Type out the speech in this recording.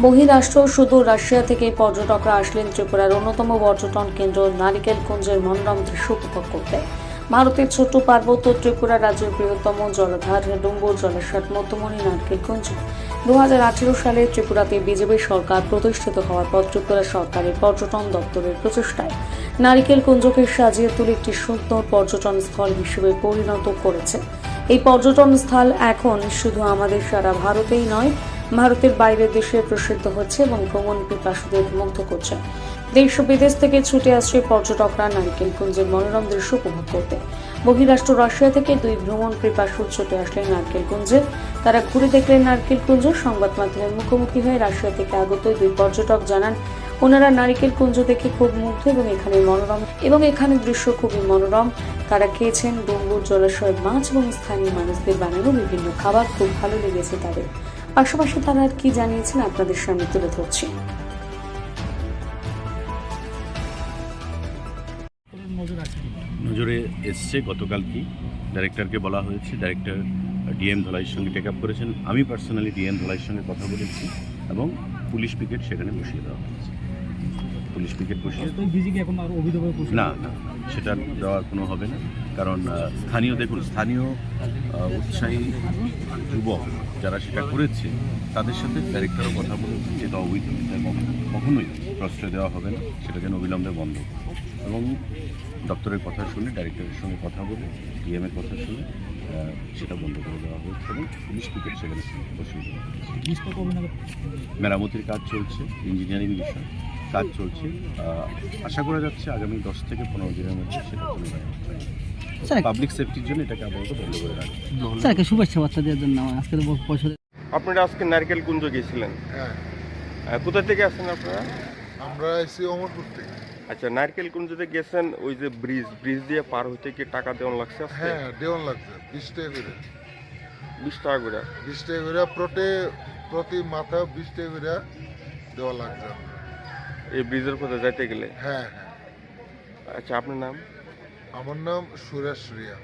বহিরাষ্ট্র সুদূর রাশিয়া থেকে পর্যটকরা আসলেন ত্রিপুরার অন্যতম পর্যটন কেন্দ্র নারিকেল কুঞ্জের মনোরম দৃশ্য উপভোগ করতে। ভারতের ছোট্ট পার্বত্য ত্রিপুরা রাজ্যের বৃহত্তম জলাধার ডুম্বুর জলাশয় মধ্যমণি নারকেল কুঞ্জ দু সালে ত্রিপুরাতে বিজেপি সরকার প্রতিষ্ঠিত হওয়ার পর ত্রিপুরা সরকারের পর্যটন দপ্তরের প্রচেষ্টায় নারিকেল কুঞ্জকে সাজিয়ে তুলে একটি সুন্দর পর্যটন স্থল হিসেবে পরিণত করেছে। এই পর্যটন স্থল এখন শুধু আমাদের সারা ভারতেই নয় ভারতের বাইরের দেশে প্রসিদ্ধ হচ্ছে এবং ভ্রমণ পিপাসুদের মুগ্ধ করছে। দেশ বিদেশ থেকে ছুটে আসছে পর্যটকরা নারিকেল কুঞ্জের মনোরম দৃশ্য উপভোগ করতে। বহিরাষ্ট্র রাশিয়া থেকে দুই ভ্রমণ পিপাসু ছুটে আসলেন নারকেল কুঞ্জে তারা ঘুরে দেখলেন নারকেল কুঞ্জ সংবাদ মাধ্যমের মুখোমুখি হয়ে রাশিয়া থেকে আগত দুই পর্যটক জানান, ওনারা নারিকেল কুঞ্জ দেখে খুব মুগ্ধ এবং এখানে মনোরম এবং এখানে দৃশ্য খুবই মনোরম। তারা খেয়েছেন ডুম্বুর জলাশয়ের মাছ এবং স্থানীয় মানুষদের বানানো বিভিন্ন খাবার। খুব ভালো লেগেছে তাদের। পাশাপাশি তারা আর কি জানিয়েছেন আপনাদের সামনে তুলে ধরছি। নজরে এসছে গতকাল কি? ডাইরেক্টরকে বলা হয়েছে ডাইরেক্টর ডিএম ধলাইয়ের সঙ্গে টেক আপ করেছেন। আমি পার্সোনালি ডিএম ধলাইয়ের সঙ্গে কথা বলেছি এবং পুলিশ পিকেট সেখানে বসিয়ে দেওয়া হয়েছে। পুলিশ পিকেট বসিয়ে না না সেটা দেওয়ার কোনো হবে না। কারণ স্থানীয়, দেখুন, স্থানীয় উৎসাহী যুবক যারা সেটা করেছে, তাদের সাথে ডাইরেক্টরও কথা বলেছে যেটা অবৈধ কখনোই প্রশ্রয় দেওয়া হবে না, সেটা যেন অবিলম্বে বন্ধ এবং দপ্তরের কথা শুনে ডাইরেক্টরের সঙ্গে কথা বলে ডিএমের কথা শুনে সেটা বন্ধ করে দেওয়া হয়েছে এবং পুলিশ পিকেট সেখানে মেরামতির কাজ চলছে ইঞ্জিনিয়ারিং বিষয়, কাজ চলছে। আশা করা যাচ্ছে আগামী দশ থেকে পনেরো দিনের মধ্যে সেটা স্যার পাবলিক সেফটির জন্য এটাকে আপাতত বন্ধ করে রাখবে স্যার একটা শুভেচ্ছা বার্তা দেওয়ার জন্য আমার বছর আপনারা আজকে নারকেল কুঞ্জ গেছিলেন। হ্যাঁ। কোথা থেকে আসেন আপনারা? আমরা এসি অমরপুর থেকে। আচ্ছা নারকেল কুঞ্জতে গেছেন ওই যে ব্রিজ ব্রিজ দিয়ে পার হইতে কি টাকা দেওয়া লাগছে হ্যাঁ দেওয়ান লাগছে বিশ টাকা করে। বিশ টাকা করে? বিশ টাকা করে প্রতি প্রতি মাথা বিশ টাকা করে দেওয়া লাগছে। এই ব্রিজের কথা যাইতে গেলে? হ্যাঁ হ্যাঁ। আচ্ছা আপনার নাম? আমার নাম সুরেশ রিয়া।